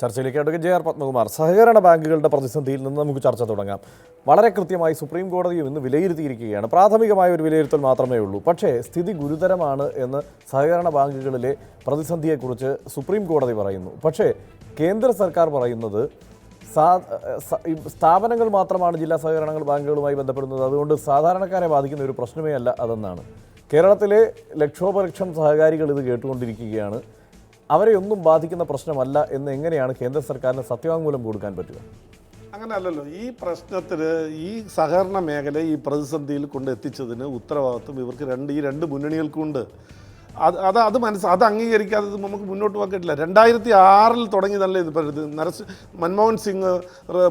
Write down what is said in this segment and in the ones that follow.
ചർച്ചയിലേക്ക് അടുക്ക J R Padmakumar സഹകരണ ബാങ്കുകളുടെ പ്രതിസന്ധിയിൽ നിന്ന് നമുക്ക് ചർച്ച തുടങ്ങാം. വളരെ കൃത്യമായി സുപ്രീം കോടതിയും ഇന്ന് വിലയിരുത്തിയിരിക്കുകയാണ്. പ്രാഥമികമായ ഒരു വിലയിരുത്തൽ മാത്രമേ ഉള്ളൂ. പക്ഷേ സ്ഥിതി ഗുരുതരമാണ് എന്ന് സഹകരണ ബാങ്കുകളിലെ പ്രതിസന്ധിയെക്കുറിച്ച് സുപ്രീം കോടതി പറയുന്നു. പക്ഷേ കേന്ദ്ര സർക്കാർ പറയുന്നത് സ്ഥാപനങ്ങൾ മാത്രമാണ് ജില്ലാ സഹകരണങ്ങൾ ബാങ്കുകളുമായി ബന്ധപ്പെടുന്നത്. അതുകൊണ്ട് സാധാരണക്കാരെ ബാധിക്കുന്ന ഒരു പ്രശ്നമേ അല്ല അതെന്നാണ്. കേരളത്തിലെ ലക്ഷോപലക്ഷം സഹകാരികൾ ഇത് കേട്ടുകൊണ്ടിരിക്കുകയാണ്. അവരെ ഒന്നും ബാധിക്കുന്ന പ്രശ്നമല്ല എന്ന് എങ്ങനെയാണ് കേന്ദ്ര സർക്കാരിന് സത്യവാങ്മൂലം കൊടുക്കാൻ പറ്റുക? അങ്ങനെ അല്ലല്ലോ ഈ പ്രശ്നത്തിന് ഈ സഹകരണ മേഖല ഈ പ്രതിസന്ധിയിൽ കൊണ്ട് എത്തിച്ചതിന് ഉത്തരവാദിത്വം ഇവർക്ക് രണ്ട് ഈ രണ്ട് മുന്നണികൾക്കുണ്ട്. അത് അത് അത് മനസ്സ് അത് അംഗീകരിക്കാതെ നമുക്ക് മുന്നോട്ട് പോകാൻ പറ്റില്ല. രണ്ടായിരത്തി ആറിൽ തുടങ്ങിയതല്ലേ ഇത് ഇത് നരസ് മൻമോഹൻ സിംഗ്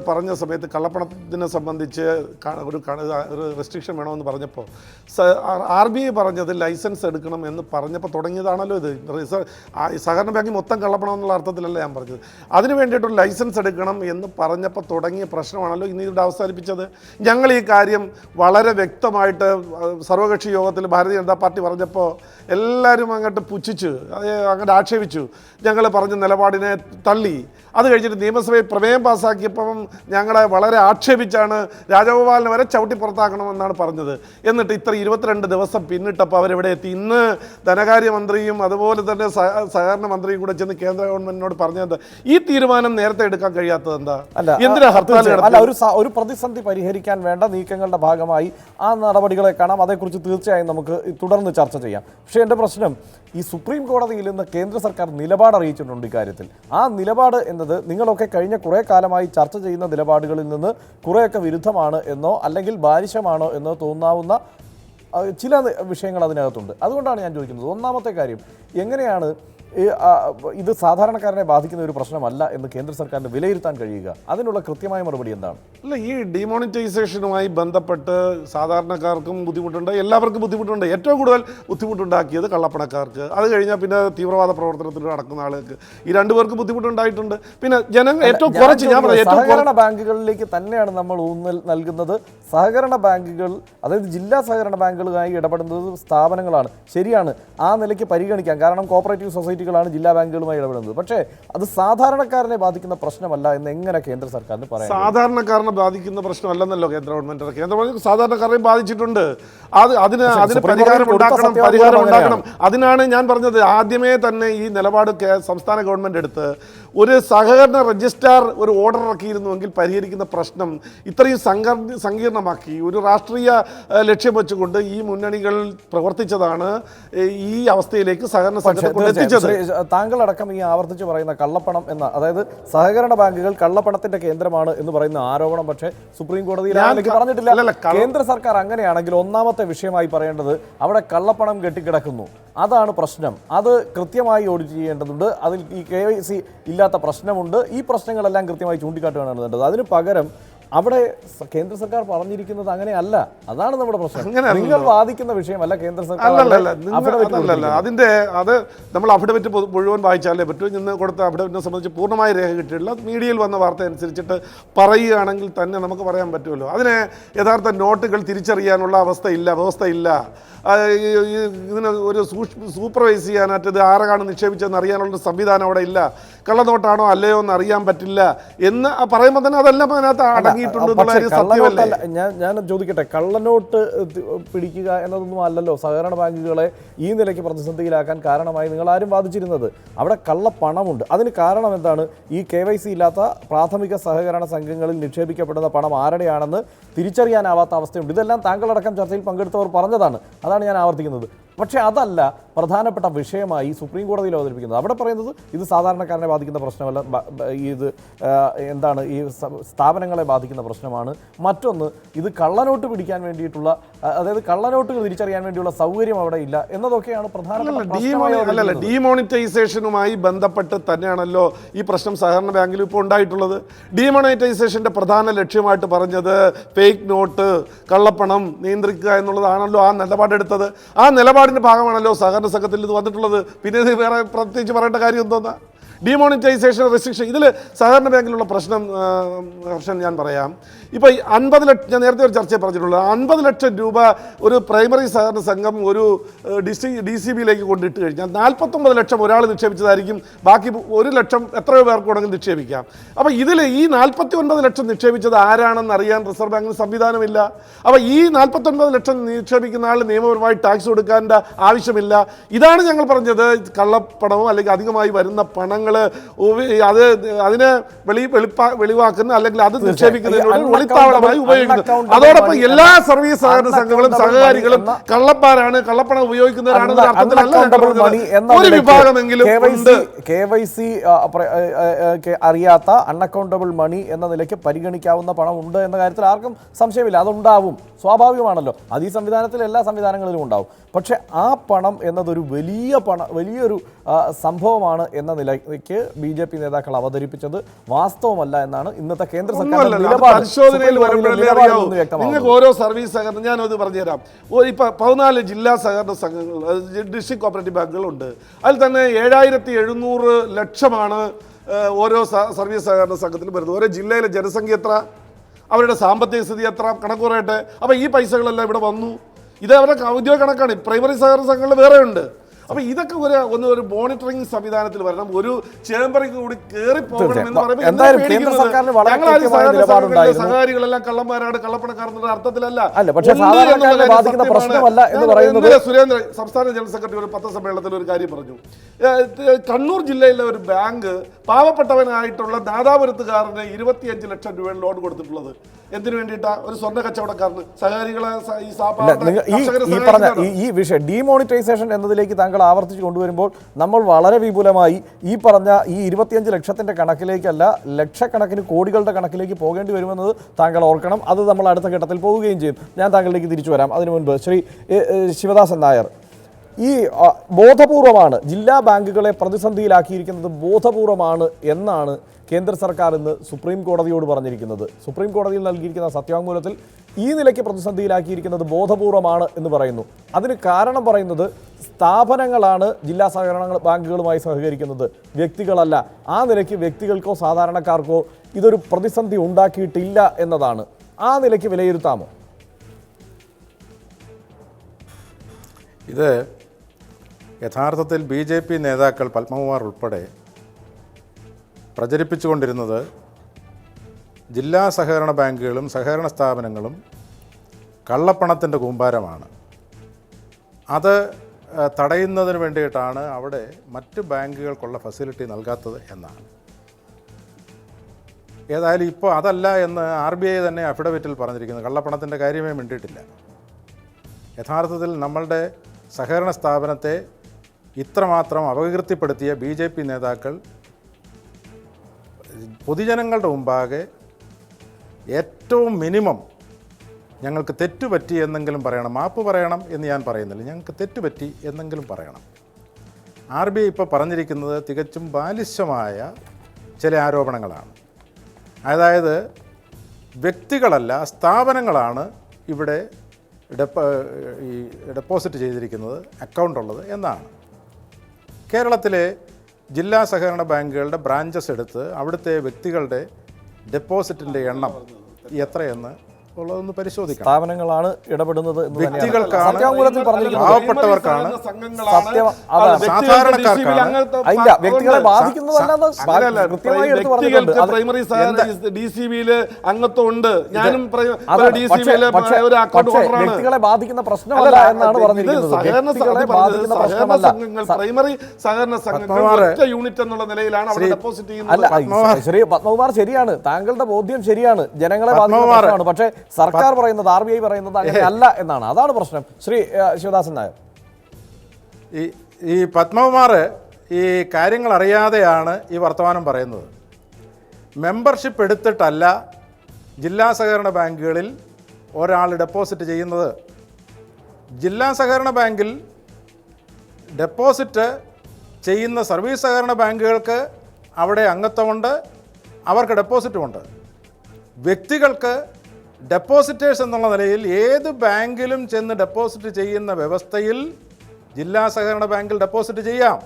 പറഞ്ഞ സമയത്ത് കള്ളപ്പണത്തിനെ സംബന്ധിച്ച് ഒരു റെസ്ട്രിക്ഷൻ വേണമെന്ന് പറഞ്ഞപ്പോൾ ആർ ബി ഐ പറഞ്ഞത് ലൈസൻസ് എടുക്കണം എന്ന് പറഞ്ഞപ്പോൾ തുടങ്ങിയതാണല്ലോ ഇത്. സഹകരണ ബാങ്കിൽ മൊത്തം കള്ളപ്പണം എന്നുള്ള അർത്ഥത്തിലല്ല ഞാൻ പറഞ്ഞത്. അതിന് വേണ്ടിയിട്ടൊരു ലൈസൻസ് എടുക്കണം എന്ന് പറഞ്ഞപ്പോൾ തുടങ്ങിയ പ്രശ്നമാണല്ലോ ഇന്ന് ഇവിടെ അവസാനിപ്പിച്ചത്. ഞങ്ങൾ ഈ കാര്യം വളരെ വ്യക്തമായിട്ട് സർവകക്ഷി യോഗത്തിൽ ഭാരതീയ ജനതാ പാർട്ടി പറഞ്ഞപ്പോൾ എല്ലാവരും അങ്ങോട്ട് പുച്ഛിച്ചു അത് അങ്ങോട്ട് ആക്ഷേപിച്ചു. ഞങ്ങൾ പറഞ്ഞ നിലപാടിനെ തള്ളി. അത് കഴിഞ്ഞിട്ട് നിയമസഭയിൽ പ്രമേയം പാസ്സാക്കിയപ്പം ഞങ്ങളെ വളരെ ആക്ഷേപിച്ചാണ് രാജഗോപാലിനെ വരെ ചവിട്ടി പുറത്താക്കണമെന്നാണ് പറഞ്ഞത്. എന്നിട്ട് ഇത്ര ഇരുപത്തിരണ്ട് ദിവസം പിന്നിട്ടപ്പോൾ അവരെവിടെ എത്തി. ഇന്ന് ധനകാര്യമന്ത്രിയും അതുപോലെ തന്നെ സഹ- സഹകരണ മന്ത്രിയും കൂടെ ചെന്ന് കേന്ദ്ര ഗവൺമെന്റിനോട് പറഞ്ഞത് ഈ തീരുമാനം നേരത്തെ എടുക്കാൻ കഴിയാത്തത് എന്താ? അല്ല എന്തിനാ ഹർത്താൽ അല്ല ഒരു ഒരു പ്രതിസന്ധി പരിഹരിക്കാൻ വേണ്ട നീക്കങ്ങളുടെ ഭാഗമായി ആ നടപടികളെ കാണാം. അതേക്കുറിച്ച് തീർച്ചയായും നമുക്ക് തുടർന്ന് ചർച്ച ചെയ്യാം. പക്ഷേ എന്റെ പ്രശ്നം ഈ സുപ്രീം കോടതിയിൽ നിന്ന് കേന്ദ്ര സർക്കാർ നിലപാട് അറിയിച്ചിട്ടുണ്ട് ഇക്കാര്യത്തിൽ. ആ നിലപാട് എന്നത് നിങ്ങളൊക്കെ കഴിഞ്ഞ കുറേ കാലമായി ചർച്ച ചെയ്യുന്ന നിലപാടുകളിൽ നിന്ന് കുറേയൊക്കെ വിരുദ്ധമാണ് എന്നോ അല്ലെങ്കിൽ ബാലിശമാണോ എന്നോ തോന്നാവുന്ന ചില വിഷയങ്ങൾ അതിനകത്തുണ്ട്. അതുകൊണ്ടാണ് ഞാൻ ചോദിക്കുന്നത്. ഒന്നാമത്തെ കാര്യം എങ്ങനെയാണ് ഇത് സാധാരണക്കാരനെ ബാധിക്കുന്ന ഒരു പ്രശ്നമല്ല എന്ന് കേന്ദ്ര സർക്കാരിന് വിലയിരുത്താൻ കഴിയുക. അതിനുള്ള കൃത്യമായ മറുപടി എന്താണ്? അല്ല ഈ ഡിമോണിറ്റൈസേഷനുമായി ബന്ധപ്പെട്ട് സാധാരണക്കാർക്കും ബുദ്ധിമുട്ടുണ്ട് എല്ലാവർക്കും ബുദ്ധിമുട്ടുണ്ട്. ഏറ്റവും കൂടുതൽ ബുദ്ധിമുട്ടുണ്ടാക്കിയത് കള്ളപ്പണക്കാർക്ക്. അത് കഴിഞ്ഞാൽ പിന്നെ തീവ്രവാദ പ്രവർത്തനത്തിൽ നടക്കുന്ന ആളുകൾക്ക്. ഈ രണ്ടുപേർക്ക് ബുദ്ധിമുട്ടുണ്ടായിട്ടുണ്ട്. പിന്നെ ജനങ്ങൾ ഏറ്റവും കുറച്ച് ഞാൻ സഹകരണ ബാങ്കുകളിലേക്ക് തന്നെയാണ് നമ്മൾ ഊന്നൽ നൽകുന്നത്. സഹകരണ ബാങ്കുകൾ അതായത് ജില്ലാ സഹകരണ ബാങ്കുകളുമായി ഇടപെടുന്നത് സ്ഥാപനങ്ങളാണ്. ശരിയാണ്. ആ നിലയ്ക്ക് പരിഗണിക്കാം. കാരണം കോപ്പറേറ്റീവ് സൊസൈറ്റികളാണ് ജില്ലാ ബാങ്കുകളുമായി ഇടപെടുന്നത്. പക്ഷേ അത് സാധാരണക്കാരനെ ബാധിക്കുന്ന പ്രശ്നമല്ല എന്ന് എങ്ങനെ കേന്ദ്ര സർക്കാരിന് പറയാം സാധാരണക്കാരനെ ബാധിക്കുന്ന പ്രശ്നമല്ലെന്നല്ലോ കേന്ദ്ര ഗവൺമെന്റ് കേന്ദ്ര ഗവൺമെന്റ് സാധാരണക്കാരെയും ബാധിച്ചിട്ടുണ്ട്. അത് അതിന് അതിന് പരിഹാരം ഉണ്ടാക്കണം പരിഹാരം ഉണ്ടാക്കണം. അതിനാണ് ഞാൻ പറഞ്ഞത് ആദ്യമേ തന്നെ ഈ നിലപാട് സംസ്ഥാന ഗവൺമെന്റ് എടുത്ത് ഒരു സഹകരണ രജിസ്ട്രാർ ഒരു ഓർഡർ ഇറക്കിയിരുന്നുവെങ്കിൽ പരിഹരിക്കുന്ന പ്രശ്നം ഇത്രയും സങ്കർ സങ്കീർണമാക്കി. ഒരു രാഷ്ട്രീയ ലക്ഷ്യം വെച്ചുകൊണ്ട് ഈ മുന്നണികൾ പ്രവർത്തിച്ചതാണ് ഈ അവസ്ഥയിലേക്ക് സഹകരണ സംഘത്തെ എത്തിച്ചത്. താങ്കളടക്കം ഈ ആവർത്തിച്ച് പറയുന്ന കള്ളപ്പണം എന്ന അതായത് സഹകരണ ബാങ്കുകൾ കള്ളപ്പണത്തിന്റെ കേന്ദ്രമാണ് എന്ന് പറയുന്ന ആരോപണം പക്ഷേ സുപ്രീം കോടതിയിൽ പറഞ്ഞിട്ടില്ല. കേന്ദ്ര സർക്കാർ അങ്ങനെയാണെങ്കിൽ ഒന്നാമത്തെ വിഷയമായി പറയേണ്ടത് അവിടെ കള്ളപ്പണം കെട്ടിക്കിടക്കുന്നു. അതാണ് പ്രശ്നം. അത് കൃത്യമായി ഓഡിറ്റ് ചെയ്യേണ്ടതുണ്ട്. അതിൽ ഈ കെ ഇല്ലാത്ത പ്രശ്നമുണ്ട്. ഈ പ്രശ്നങ്ങളെല്ലാം കൃത്യമായി ചൂണ്ടിക്കാട്ടുകയാണ് വേണ്ടത് അതിന് പകരം അവിടെ കേന്ദ്ര സർക്കാർ പറഞ്ഞിരിക്കുന്നത് അങ്ങനെയല്ല. അതാണ് നമ്മുടെ പ്രശ്നം. നിങ്ങൾ വാദിക്കുന്ന വിഷയമല്ല കേന്ദ്ര സർക്കാർ അതിന്റെ അത് നമ്മൾ അഫിഡവിറ്റ് മുഴുവൻ വായിച്ചാലേ പറ്റൂ. ഇന്ന് കൊടുത്ത അഫിഡവിറ്റിനെ സംബന്ധിച്ച് പൂർണമായ രേഖ കിട്ടിയിട്ടില്ല. മീഡിയയിൽ വന്ന വാർത്ത അനുസരിച്ചിട്ട് പറയുകയാണെങ്കിൽ തന്നെ നമുക്ക് പറയാൻ പറ്റുമല്ലോ. അതിന് യഥാർത്ഥ നോട്ടുകൾ തിരിച്ചറിയാനുള്ള അവസ്ഥയില്ല വ്യവസ്ഥയില്ല. ഇതിന് ഒരു സൂപ്പർവൈസ് ചെയ്യാനായിട്ട് ഇത് ആരാണ് നിക്ഷേപിച്ചതെന്ന് അറിയാനുള്ള സംവിധാനം അവിടെ ഇല്ല. കള്ളനോട്ടാണോ അല്ലയോ എന്ന് അറിയാൻ പറ്റില്ല എന്ന് പറയുമ്പോൾ തന്നെ അതെല്ലാം അതിനകത്ത് അടങ്ങിയിട്ടുണ്ട് കള്ളനോട്ടല്ല ഞാൻ ഞാൻ ചോദിക്കട്ടെ കള്ളനോട്ട് പിടിക്കുക എന്നതൊന്നും അല്ലല്ലോ സഹകരണ ബാങ്കുകളെ ഈ നിലയ്ക്ക് പ്രതിസന്ധിയിലാക്കാൻ കാരണമായി നിങ്ങൾ ആരും വാദിച്ചിരുന്നത്. അവിടെ കള്ളപ്പണമുണ്ട്. അതിന് കാരണം എന്താണ്? ഈ കെ വൈ സി ഇല്ലാത്ത പ്രാഥമിക സഹകരണ സംഘങ്ങളിൽ നിക്ഷേപിക്കപ്പെടുന്ന പണം ആരുടെയാണെന്ന് തിരിച്ചറിയാനാവാത്ത അവസ്ഥയുണ്ട്. ഇതെല്ലാം താങ്കളടക്കം ചർച്ചയിൽ പങ്കെടുത്തവർ പറഞ്ഞതാണ്. അതാണ് ഞാൻ ആവർത്തിക്കുന്നത്. പക്ഷേ അതല്ല പ്രധാനപ്പെട്ട വിഷയമായി സുപ്രീം കോടതിയിൽ അവതരിപ്പിക്കുന്നത്. അവിടെ പറയുന്നത് ഇത് സാധാരണക്കാരനെ ബാധിക്കുന്ന പ്രശ്നമല്ല ഇത് എന്താണ് ഈ സ്ഥാപനങ്ങളെ ബാധിക്കുന്ന പ്രശ്നമാണ്. മറ്റൊന്ന് ഇത് കള്ളനോട്ട് പിടിക്കാൻ വേണ്ടിയിട്ടുള്ള അതായത് കള്ളനോട്ടുകൾ തിരിച്ചറിയാൻ വേണ്ടിയുള്ള സൗകര്യം അവിടെ ഇല്ല എന്നതൊക്കെയാണ് പ്രധാനപ്പെട്ട ഡിമോണിറ്റൈസേഷനുമായി അല്ലല്ല അവതരിപ്പിക്കുന്നത്. ഡീമോണിറ്റൈസേഷനുമായി ബന്ധപ്പെട്ട് തന്നെയാണല്ലോ ഈ പ്രശ്നം സഹകരണ ബാങ്കിൽ ഇപ്പോൾ ഉണ്ടായിട്ടുള്ളത്. ഡീമോണിറ്റൈസേഷന്റെ പ്രധാന ലക്ഷ്യമായിട്ട് പറഞ്ഞത് ഫേക്ക് നോട്ട് കള്ളപ്പണം നിയന്ത്രിക്കുക എന്നുള്ളതാണല്ലോ ആ നിലപാടെടുത്തത്. ആ നിലപാടിന്റെ ഭാഗമാണല്ലോ സഹകരണ സംഘത്തിൽ ഇത് വന്നിട്ടുള്ളത്. പിന്നെ ഇത് വേറെ പ്രത്യേകിച്ച് പറയേണ്ട കാര്യം എന്തോന്നാ? ഡിമോണിറ്റൈസേഷൻ റെസ്ട്രിക്ഷൻ ഇതിൽ സഹകരണ ബാങ്കിലുള്ള പ്രശ്നം ഹർഷൻ ഞാൻ പറയാം. ഇപ്പൊ ഈ അൻപത് ലക്ഷം ഞാൻ നേരത്തെ ഒരു ചർച്ചയിൽ പറഞ്ഞിട്ടുള്ളത് അൻപത് ലക്ഷം രൂപ ഒരു പ്രൈമറി സഹകരണ സംഘം ഒരു ഡി സി ഡി സി ബിയിലേക്ക് കൊണ്ടിട്ട് കഴിഞ്ഞാൽ നാൽപ്പത്തൊമ്പത് ലക്ഷം ഒരാൾ നിക്ഷേപിച്ചതായിരിക്കും. ബാക്കി ഒരു ലക്ഷം എത്രയോ പേർക്ക് വേണമെങ്കിൽ നിക്ഷേപിക്കാം. അപ്പോൾ ഇതിൽ ഈ നാൽപ്പത്തി ഒൻപത് ലക്ഷം നിക്ഷേപിച്ചത് ആരാണെന്ന് അറിയാൻ റിസർവ് ബാങ്കിന് സംവിധാനമില്ല. അപ്പോൾ ഈ നാൽപ്പത്തൊൻപത് ലക്ഷം നിക്ഷേപിക്കുന്ന ആൾ നിയമപരമായി ടാക്സ് കൊടുക്കേണ്ട ആവശ്യമില്ല. ഇതാണ് ഞങ്ങൾ പറഞ്ഞത്. കള്ളപ്പണമോ അല്ലെങ്കിൽ അധികമായി വരുന്ന പണങ്ങൾ അത് അതിനെ വെളി വെളിപ്പാ വെളിവാക്കുന്ന അല്ലെങ്കിൽ അത് നിക്ഷേപിക്കുന്നതിലൂടെ unaccountable- ഉപയോഗിക്കുന്നത് അതോടൊപ്പം എല്ലാ സർവീസ് സഹകരണ സംഘങ്ങളും സഹകാരികളും കള്ളപ്പാരാണ് കള്ളപ്പണം ഉപയോഗിക്കുന്നവരാണ് ഒരു വിഭാഗമെങ്കിലും കെ വൈ കെ- അറിയാത്ത അൺഅക്കൗണ്ടബിൾ മണി എന്ന നിലയ്ക്ക് പരിഗണിക്കാവുന്ന പണം ഉണ്ട് എന്ന കാര്യത്തിൽ ആർക്കും സംശയമില്ല. അതുണ്ടാവും. സ്വാഭാവികമാണല്ലോ. അത് ഈ സംവിധാനത്തിൽ എല്ലാ സംവിധാനങ്ങളിലും ഉണ്ടാവും. പക്ഷേ ആ പണം എന്നതൊരു വലിയ പണം വലിയൊരു സംഭവമാണ് എന്ന നിലയ്ക്ക് ബി ജെ പി നേതാക്കൾ അവതരിപ്പിച്ചത് വാസ്തവമല്ല എന്നാണ് ഇന്നത്തെ കേന്ദ്ര സർക്കാർ. നിലപാട്. പരിശോധനയിൽ വരുമ്പോഴല്ലേ അറിയാവൂ. നിങ്ങൾക്ക് ഓരോ സർവീസ് സഹകരണം ഞാനത് പറഞ്ഞുതരാം. ഇപ്പൊ പതിനാല് ജില്ലാ സഹകരണ സംഘങ്ങൾ ഡിസ്ട്രിക്ട് കോപ്പറേറ്റീവ് ബാങ്കുകളുണ്ട്. അതിൽ തന്നെ ഏഴായിരത്തി എഴുന്നൂറ് ലക്ഷമാണ് ഓരോ സർവീസ് സഹകരണ സംഘത്തിൽ വരുന്നത്. ഓരോ ജില്ലയിലെ ജനസംഖ്യ എത്ര? അവരുടെ സാമ്പത്തിക സ്ഥിതി എത്ര? കണക്ക് പറയട്ടെ. അപ്പോൾ ഈ പൈസകളെല്ലാം ഇവിടെ വന്നു. ഇത് അവരുടെ ഔദ്യോഗിക കണക്കാണ്. പ്രൈമറി സഹകരണ സംഘങ്ങൾ വേറെ ഉണ്ട് അപ്പൊ ഇതൊക്കെ ഒരു ഒന്ന് ഒരു മോണിറ്ററിംഗ് സംവിധാനത്തിൽ വരണം. ഒരു ചേംബറിൽ കൂടി കയറി പോകണം എന്ന് പറയുമ്പോൾ സഹകാരികളെല്ലാം കള്ളന്മാരാണ് കള്ളപ്പണക്കാരെന്നുള്ള അർത്ഥത്തിലല്ല. സുരേന്ദ്രൻ സംസ്ഥാന ജനറൽ സെക്രട്ടറി ഒരു പത്രസമ്മേളനത്തിൽ ഒരു കാര്യം പറഞ്ഞു. കണ്ണൂർ ജില്ലയിലെ ഒരു ബാങ്ക് പാവപ്പെട്ടവനായിട്ടുള്ള ദാതാപുരത്തുകാരന് ഇരുപത്തിയഞ്ച് ലക്ഷം രൂപ ലോൺ കൊടുത്തിട്ടുള്ളത്. എന്തിനു വേണ്ടിയിട്ടാ? ഒരു സ്വർണ കച്ചവടക്കാരന്. സഹകാരികളെ ഈ ഈ പറഞ്ഞ ഈ വിഷയം ഡിമോണിറ്റൈസേഷൻ എന്നതിലേക്ക് താങ്കൾ ആവർത്തിച്ച് കൊണ്ടുവരുമ്പോൾ നമ്മൾ വളരെ വിപുലമായി ഈ പറഞ്ഞ ഈ ഇരുപത്തിയഞ്ച് ലക്ഷത്തിന്റെ കണക്കിലേക്കല്ല ലക്ഷക്കണക്കിന് കോടികളുടെ കണക്കിലേക്ക് പോകേണ്ടി വരുമെന്നത് താങ്കൾ ഓർക്കണം. അത് നമ്മൾ അടുത്ത ഘട്ടത്തിൽ പോവുകയും ചെയ്യും. ഞാൻ താങ്കളിലേക്ക് തിരിച്ചു വരാം. അതിനു മുൻപ് ശ്രീ ശിവദാസൻ നായർ. ഈ ബോധപൂർവമാണ് ജില്ലാ ബാങ്കുകളെ പ്രതിസന്ധിയിലാക്കിയിരിക്കുന്നത് ബോധപൂർവമാണ് എന്നാണ് കേന്ദ്ര സർക്കാർ ഇന്ന് സുപ്രീം കോടതിയോട് പറഞ്ഞിരിക്കുന്നത്. സുപ്രീം കോടതിയിൽ നൽകിയിരിക്കുന്ന സത്യവാങ്മൂലത്തിൽ ഈ നിലയ്ക്ക് പ്രതിസന്ധിയിലാക്കിയിരിക്കുന്നത് ബോധപൂർവമാണ് എന്ന് പറയുന്നു. അതിന് കാരണം പറയുന്നത് സ്ഥാപനങ്ങളാണ് ജില്ലാ സഹകരണ ബാങ്കുകളുമായി സഹകരിക്കുന്നത്. വ്യക്തികളല്ല. ആ നിലയ്ക്ക് വ്യക്തികൾക്കോ സാധാരണക്കാർക്കോ ഇതൊരു പ്രതിസന്ധി ഉണ്ടാക്കിയിട്ടില്ല എന്നതാണ്. ആ നിലയ്ക്ക് വിലയിരുത്താമോ? ഇത് യഥാർത്ഥത്തിൽ ബി ജെ പി നേതാക്കൾ പത്മകുമാർ ഉൾപ്പെടെ പ്രചരിപ്പിച്ചുകൊണ്ടിരുന്നത് ജില്ലാ സഹകരണ ബാങ്കുകളും സഹകരണ സ്ഥാപനങ്ങളും കള്ളപ്പണത്തിന്റെ കൂമ്പാരമാണ്. അത് തടയുന്നതിന് വേണ്ടിയിട്ടാണ് അവിടെ മറ്റ് ബാങ്കുകൾക്കുള്ള ഫെസിലിറ്റി നൽകാത്തത് എന്നാണ്. ഏതായാലും ഇപ്പോൾ അതല്ല എന്ന് ആർ ബി ഐ തന്നെ അഫിഡവിറ്റിൽ പറഞ്ഞിരിക്കുന്നു. കള്ളപ്പണത്തിന്റെ കാര്യമേ വേണ്ടിയിട്ടില്ല യഥാർത്ഥത്തിൽ നമ്മളുടെ സഹകരണ സ്ഥാപനത്തെ ഇത്രമാത്രം അപകീർത്തിപ്പെടുത്തിയ ബി നേതാക്കൾ പൊതുജനങ്ങളുടെ മുമ്പാകെ ഏറ്റവും മിനിമം ഞങ്ങൾക്ക് തെറ്റുപറ്റി എന്നെങ്കിലും പറയണം. മാപ്പ് പറയണം എന്ന് ഞാൻ പറയുന്നില്ല. ഞങ്ങൾക്ക് തെറ്റുപറ്റി എന്നെങ്കിലും പറയണം. ആർ ബി ഐ ഇപ്പോൾ പറഞ്ഞിരിക്കുന്നത് തികച്ചും ബാലിശമായ ചില ആരോപണങ്ങളാണ്. അതായത് വ്യക്തികളല്ല സ്ഥാപനങ്ങളാണ് ഇവിടെ ഈ ഡെപ്പോസിറ്റ് ചെയ്തിരിക്കുന്നത് അക്കൗണ്ട് ഉള്ളത് എന്നാണ്. കേരളത്തിലെ ജില്ലാ സഹകരണ ബാങ്കുകളുടെ ബ്രാഞ്ചസ് എടുത്ത് അവിടുത്തെ വ്യക്തികളുടെ ഡെപ്പോസിറ്റിന്റെ എണ്ണം എത്രയെന്ന് ഉള്ളതൊന്ന് പരിശോധിക്കാം. സ്ഥാപനങ്ങളാണ് ഇടപെടുന്നത് വ്യക്തികൾക്കാണ് പറഞ്ഞിരിക്കുന്നത് പാവപ്പെട്ടവർക്കാണ്. ഇല്ല വ്യക്തികളെ ബാധിക്കുന്നതല്ല പ്രൈമറി ഡി സി ബിയിൽ അംഗത്വം ഉണ്ട്. ഞാനും. ഡി സി ബിയിലെ ഒരു അക്കൗണ്ട് വ്യക്തികളെ ബാധിക്കുന്ന പ്രശ്നമല്ല എന്നാണ് പറഞ്ഞിരിക്കുന്നത്. വ്യക്തികളെ ബാധിക്കുന്ന പ്രശ്നമല്ല. സംഘങ്ങൾ പ്രൈമറി സഹകരണ സംഘങ്ങൾ യൂണിറ്റ് എന്നുള്ള നിലയിലാണ് അവിടെ ഡെപ്പോസിറ്റ് അല്ല ചെയ്യുന്നത് ശ്രീ പത്മകുമാർ ശരിയാണ്. താങ്കളുടെ ബോധ്യം ശരിയാണ്. ജനങ്ങളെ ബാധിക്കുന്ന പ്രശ്നമാണ്. പക്ഷേ സർക്കാർ പറയുന്നത് ആർ ബി ഐ പറയുന്നത് അല്ല എന്നാണ്. അതാണ് പ്രശ്നം. ശ്രീ ശിവദാസൻ നായർ. ഈ ഈ പത്മകുമാർ ഈ കാര്യങ്ങൾ അറിയാതെയാണ് ഈ വർത്തമാനം പറയുന്നത്. മെമ്പർഷിപ്പ് എടുത്തിട്ടല്ല ജില്ലാ സഹകരണ ബാങ്കുകളിൽ ഒരാൾ ഡെപ്പോസിറ്റ് ചെയ്യുന്നത്. ജില്ലാ സഹകരണ ബാങ്കിൽ ഡെപ്പോസിറ്റ് ചെയ്യുന്ന സർവീസ് സഹകരണ ബാങ്കുകൾക്ക് അവിടെ അംഗത്വമുണ്ട് അവർക്ക് ഡെപ്പോസിറ്റുമുണ്ട്. വ്യക്തികൾക്ക് ഡെപ്പോസിറ്റേഴ്സ് എന്നുള്ള നിലയിൽ ഏത് ബാങ്കിലും ചെന്ന് ഡെപ്പോസിറ്റ് ചെയ്യുന്ന വ്യവസ്ഥയിൽ ജില്ലാ സഹകരണ ബാങ്കിൽ ഡെപ്പോസിറ്റ് ചെയ്യാം.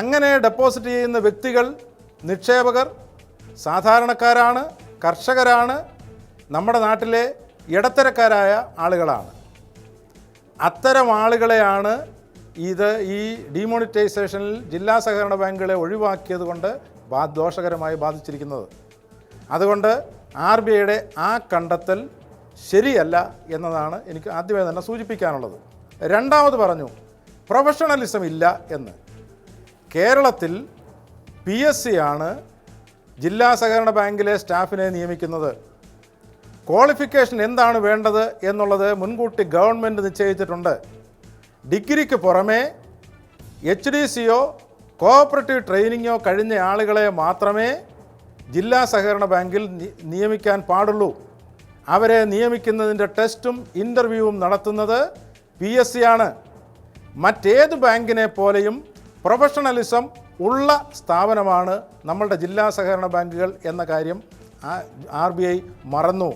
അങ്ങനെ ഡെപ്പോസിറ്റ് ചെയ്യുന്ന വ്യക്തികൾ നിക്ഷേപകർ സാധാരണക്കാരാണ് കർഷകരാണ് നമ്മുടെ നാട്ടിലെ ഇടത്തരക്കാരായ ആളുകളാണ്. അത്തരം ആളുകളെയാണ് ഇത് ഈ ഡിമോണിറ്റൈസേഷനിൽ ജില്ലാ സഹകരണ ബാങ്കുകളെ ഒഴിവാക്കിയത് കൊണ്ട് ബാ ദോഷകരമായി ബാധിച്ചിരിക്കുന്നത്. അതുകൊണ്ട് ആർ ബി ഐയുടെ ആ കണ്ടെത്തൽ ശരിയല്ല എന്നതാണ് എനിക്ക് ആദ്യമേ തന്നെ സൂചിപ്പിക്കാനുള്ളത്. രണ്ടാമത് പറഞ്ഞു പ്രൊഫഷണലിസം ഇല്ല എന്ന്. കേരളത്തിൽ പി എസ് സി ആണ് ജില്ലാ സഹകരണ ബാങ്കിലെ സ്റ്റാഫിനെ നിയമിക്കുന്നത്. ക്വാളിഫിക്കേഷൻ എന്താണ് വേണ്ടത് എന്നുള്ളത് മുൻകൂട്ടി ഗവൺമെന്റ് നിശ്ചയിച്ചിട്ടുണ്ട്. ഡിഗ്രിക്ക് പുറമേ എച്ച് ഡി സിയോ കോഓപ്പറേറ്റീവ് ട്രെയിനിങ്ങോ കഴിഞ്ഞ ആളുകളെ മാത്രമേ ജില്ലാ സഹകരണ ബാങ്കിൽ നിയമിക്കാൻ പാടുള്ളൂ. അവരെ നിയമിക്കുന്നതിന്റെ ടെസ്റ്റും ഇന്റർവ്യൂവും നടത്തുന്നത് പി എസ് സി ആണ്. മറ്റേത് ബാങ്കിനെ പോലെയും പ്രൊഫഷണലിസം ഉള്ള സ്ഥാപനമാണ് നമ്മളുടെ ജില്ലാ സഹകരണ ബാങ്കുകൾ എന്ന കാര്യം ആർ ബി ഐ മറന്നു.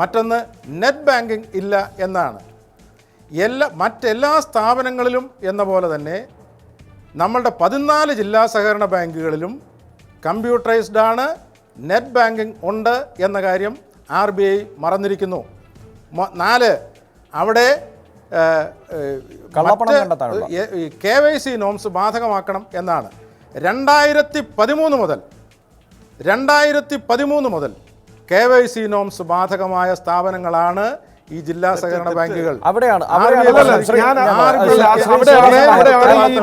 മറ്റൊന്ന് നെറ്റ് ബാങ്കിങ് ഇല്ല എന്നാണ്. എല്ലാ മറ്റെല്ലാ സ്ഥാപനങ്ങളിലും എന്ന പോലെ തന്നെ നമ്മളുടെ പതിനാല് ജില്ലാ സഹകരണ ബാങ്കുകളിലും കമ്പ്യൂട്ടറൈസ്ഡ് ആണ് നെറ്റ് ബാങ്കിംഗ് ഉണ്ട് എന്ന കാര്യം ആർ ബി ഐ മറന്നിരിക്കുന്നു നാല് അവിടെ. കെ വൈ സി നോംസ് ബാധകമാക്കണം എന്നാണ് രണ്ടായിരത്തി പതിമൂന്ന് മുതൽ രണ്ടായിരത്തി പതിമൂന്ന് മുതൽ കെ വൈ സി നോംസ് ബാധകമായ സ്ഥാപനങ്ങളാണ് ഈ ജില്ലാ സഹകരണ ബാങ്കുകൾ. അവിടെയാണ്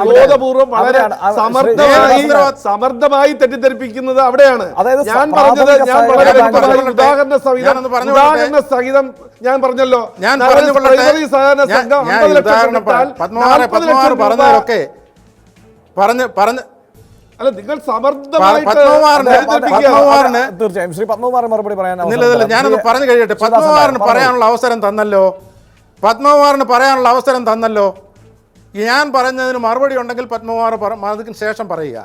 ബോധപൂർവം വളരെ സമർത്ഥമായി സമർത്ഥമായി തെറ്റിദ്ധരിപ്പിക്കുന്നത് അവിടെയാണ്. അതായത് ഞാൻ പറഞ്ഞത് ഞാൻ വളരെ ഉദാഹരണ സഹിതം പറഞ്ഞു ഉദാഹരണ സഹിതം ഞാൻ പറഞ്ഞല്ലോ. ഞാൻ പ്രൈമറി സഹകരണ സംഘം ഞാൻ 50 ലക്ഷം ഉദാഹരണം കൊടുത്താൽ പത്മകുമാറെ 40 പത്മകുമാർ ലക്ഷം പറഞ്ഞതൊക്കെ പറഞ്ഞ് പറഞ്ഞ് അല്ല നിങ്ങൾ തീർച്ചയായും. ശ്രീ പത്മകുമാറിന് മറുപടി പറയാൻ. ഞാനൊന്ന് പറഞ്ഞു കഴിയട്ടെ. പത്മകുമാരന് പത്മകുമാറിന് പറയാനുള്ള അവസരം തന്നല്ലോ. പത്മകുമാറിന് പറയാനുള്ള അവസരം തന്നല്ലോ. ഞാൻ പറഞ്ഞതിന് മറുപടി ഉണ്ടെങ്കിൽ പത്മകുമാർ അതിന് ശേഷം പറയുക.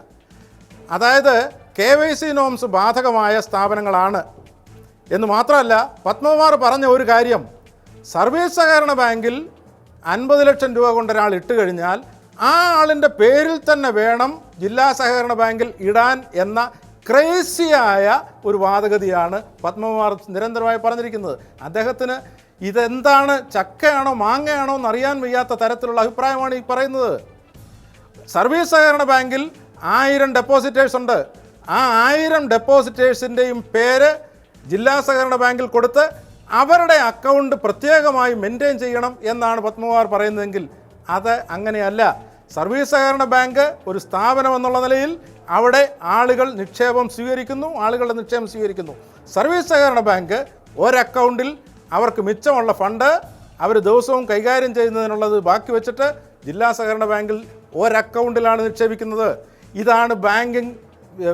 അതായത് കെ വൈ സി നോംസ് ബാധകമായ സ്ഥാപനങ്ങളാണ്. എന്ന് മാത്രമല്ല പത്മകുമാർ പറഞ്ഞ ഒരു കാര്യം. സർവീസ് സഹകരണ ബാങ്കിൽ അൻപത് ലക്ഷം രൂപ കൊണ്ട് ഒരാൾ ഇട്ട് കഴിഞ്ഞാൽ ആ ആളിന്റെ പേരിൽ തന്നെ വേണം ജില്ലാ സഹകരണ ബാങ്കിൽ ഇടാൻ എന്ന ക്രേസിയായ ഒരു വാദഗതിയാണ് പത്മകുമാർ നിരന്തരമായി പറഞ്ഞിരിക്കുന്നത്. അദ്ദേഹത്തിന് ഇതെന്താണ് ചക്കയാണോ മാങ്ങയാണോ എന്നറിയാൻ വയ്യാത്ത തരത്തിലുള്ള അഭിപ്രായമാണ് ഈ പറയുന്നത്. സർവീസ് സഹകരണ ബാങ്കിൽ ആയിരം ഡെപ്പോസിറ്റേഴ്സ് ഉണ്ട്. ആ ആയിരം ഡെപ്പോസിറ്റേഴ്സിന്റെയും പേര് ജില്ലാ സഹകരണ ബാങ്കിൽ കൊടുത്ത് അവരുടെ അക്കൗണ്ട് പ്രത്യേകമായി മെയിന്റെയിൻ ചെയ്യണം എന്നാണ് പത്മകുമാർ പറയുന്നതെങ്കിൽ അത് അങ്ങനെയല്ല. സർവീസ് സഹകരണ ബാങ്ക് ഒരു സ്ഥാപനം എന്നുള്ള നിലയിൽ അവിടെ ആളുകൾ നിക്ഷേപം സ്വീകരിക്കുന്നു ആളുകളുടെ നിക്ഷേപം സ്വീകരിക്കുന്നു. സർവീസ് സഹകരണ ബാങ്ക് ഒരക്കൗണ്ടിൽ അവർക്ക് മിച്ചമുള്ള ഫണ്ട് അവർ ദിവസവും കൈകാര്യം ചെയ്യുന്നതിനുള്ളത് ബാക്കി വെച്ചിട്ട് ജില്ലാ സഹകരണ ബാങ്കിൽ ഒരക്കൗണ്ടിലാണ് നിക്ഷേപിക്കുന്നത്. ഇതാണ് ബാങ്കിങ്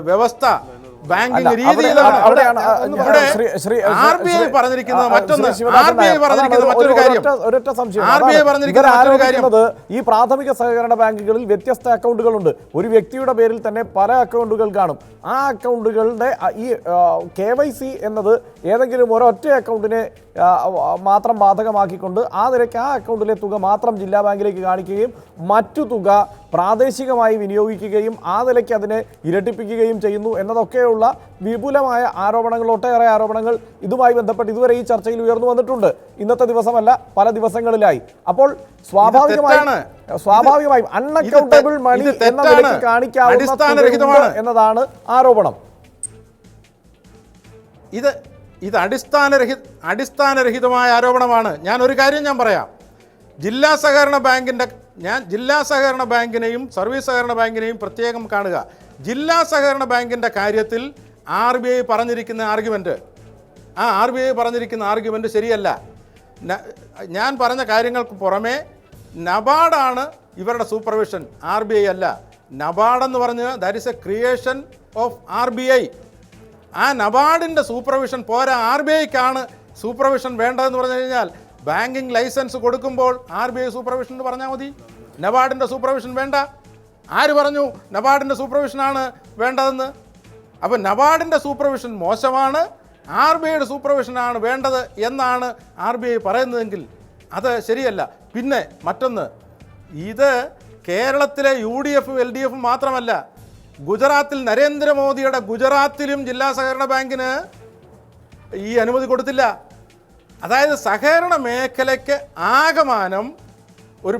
വ്യവസ്ഥ. ബാങ്കിങ് രീതിയിലാണ് ആർ ബി ഐ പറഞ്ഞിരിക്കുന്നത് ആ, ആ, മറ്റൊന്ന്. ആർ ബി ഐ നായർ, പറഞ്ഞിരിക്കുന്ന മറ്റൊരു കാര്യം ഒരൊറ്റ- ഒരൊറ്റ സംശയം. ആർ ബി ഐ അതാണ്. പറഞ്ഞിരിക്കുന്ന മറ്റൊരു കാര്യം. ഈ പ്രാഥമിക സഹകരണ ബാങ്കുകളിൽ വ്യത്യസ്ത അക്കൗണ്ടുകളുണ്ട്. ഒരു വ്യക്തിയുടെ പേരിൽ തന്നെ പല അക്കൗണ്ടുകൾ കാണും. ആ അക്കൗണ്ടുകളുടെ ഈ കെ വൈ സി എന്നത് ഏതെങ്കിലും ഒരൊറ്റ അക്കൗണ്ടിനെ മാത്രം ബാധകമാക്കിക്കൊണ്ട് ആ നിരക്ക് ആ അക്കൗണ്ടിലെ തുക മാത്രം ജില്ലാ ബാങ്കിലേക്ക് കാണിക്കുകയും മറ്റു തുക പ്രാദേശികമായി വിനിയോഗിക്കുകയും ആ നിലയ്ക്ക് അതിനെ ഇരട്ടിപ്പിക്കുകയും ചെയ്യുന്നു എന്നതൊക്കെയുള്ള വിപുലമായ ആരോപണങ്ങൾ ഒട്ടേറെ ആരോപണങ്ങൾ ഇതുമായി ബന്ധപ്പെട്ട് ഇതുവരെ ഈ ചർച്ചയിൽ ഉയർന്നു വന്നിട്ടുണ്ട്. ഇന്നത്തെ ദിവസമല്ല പല ദിവസങ്ങളിലായി. അപ്പോൾ സ്വാഭാവികമായും. സ്വാഭാവികമായും അൺഅക്കൗണ്ടബിൾ മണി എന്ന നിലയ്ക്ക് കാണിക്കാവുന്ന എന്നതാണ് ആരോപണം. ഇത് ഇത് അടിസ്ഥാനരഹി അടിസ്ഥാനരഹിതമായ ആരോപണമാണ്. ഞാൻ ഒരു കാര്യം ഞാൻ പറയാം. ജില്ലാ സഹകരണ ബാങ്കിന്റെ ഞാൻ ജില്ലാ സഹകരണ ബാങ്കിനെയും സർവീസ് സഹകരണ ബാങ്കിനെയും പ്രത്യേകം കാണുക. ജില്ലാ സഹകരണ ബാങ്കിന്റെ കാര്യത്തിൽ ആർ ബി ഐ പറഞ്ഞിരിക്കുന്ന ആർഗ്യുമെന്റ് ആ ആർ ബി ഐ പറഞ്ഞിരിക്കുന്ന ആർഗ്യുമെന്റ് ശരിയല്ല. ഞാൻ പറഞ്ഞ കാര്യങ്ങൾക്ക് പുറമെ നബാർഡാണ് ഇവരുടെ സൂപ്പർവിഷൻ. ആർ ബി ഐ അല്ല. നബാർഡ് എന്ന് that is a creation of R B I ആ നബാർഡിന്റെ സൂപ്പർവിഷൻ പോരാ ആർ ബി ഐക്കാണ് സൂപ്പർവിഷൻ വേണ്ടതെന്ന് പറഞ്ഞു കഴിഞ്ഞാൽ ബാങ്കിങ് ലൈസൻസ് കൊടുക്കുമ്പോൾ ആർ ബി ഐ സൂപ്പർവിഷൻ എന്ന് പറഞ്ഞാൽ മതി. നബാർഡിന്റെ സൂപ്പർവിഷൻ വേണ്ട. ആര് പറഞ്ഞു നബാർഡിന്റെ സൂപ്പർവിഷനാണ് വേണ്ടതെന്ന്? അപ്പോൾ നബാർഡിന്റെ സൂപ്പർവിഷൻ മോശമാണ് ആർ ബി ഐയുടെ സൂപ്പർവിഷനാണ് വേണ്ടത് എന്നാണ് ആർ ബി ഐ പറയുന്നതെങ്കിൽ അത് ശരിയല്ല. പിന്നെ മറ്റൊന്ന് ഇത് കേരളത്തിലെ യു ഡി എഫും എൽ ഡി എഫും മാത്രമല്ല ഗുജറാത്തിൽ നരേന്ദ്രമോദിയുടെ ഗുജറാത്തിലും ജില്ലാ സഹകരണ ബാങ്കിന് ഈ അനുമതി കൊടുത്തില്ല. അതായത് സഹകരണ മേഖലയ്ക്ക് ആകമാനം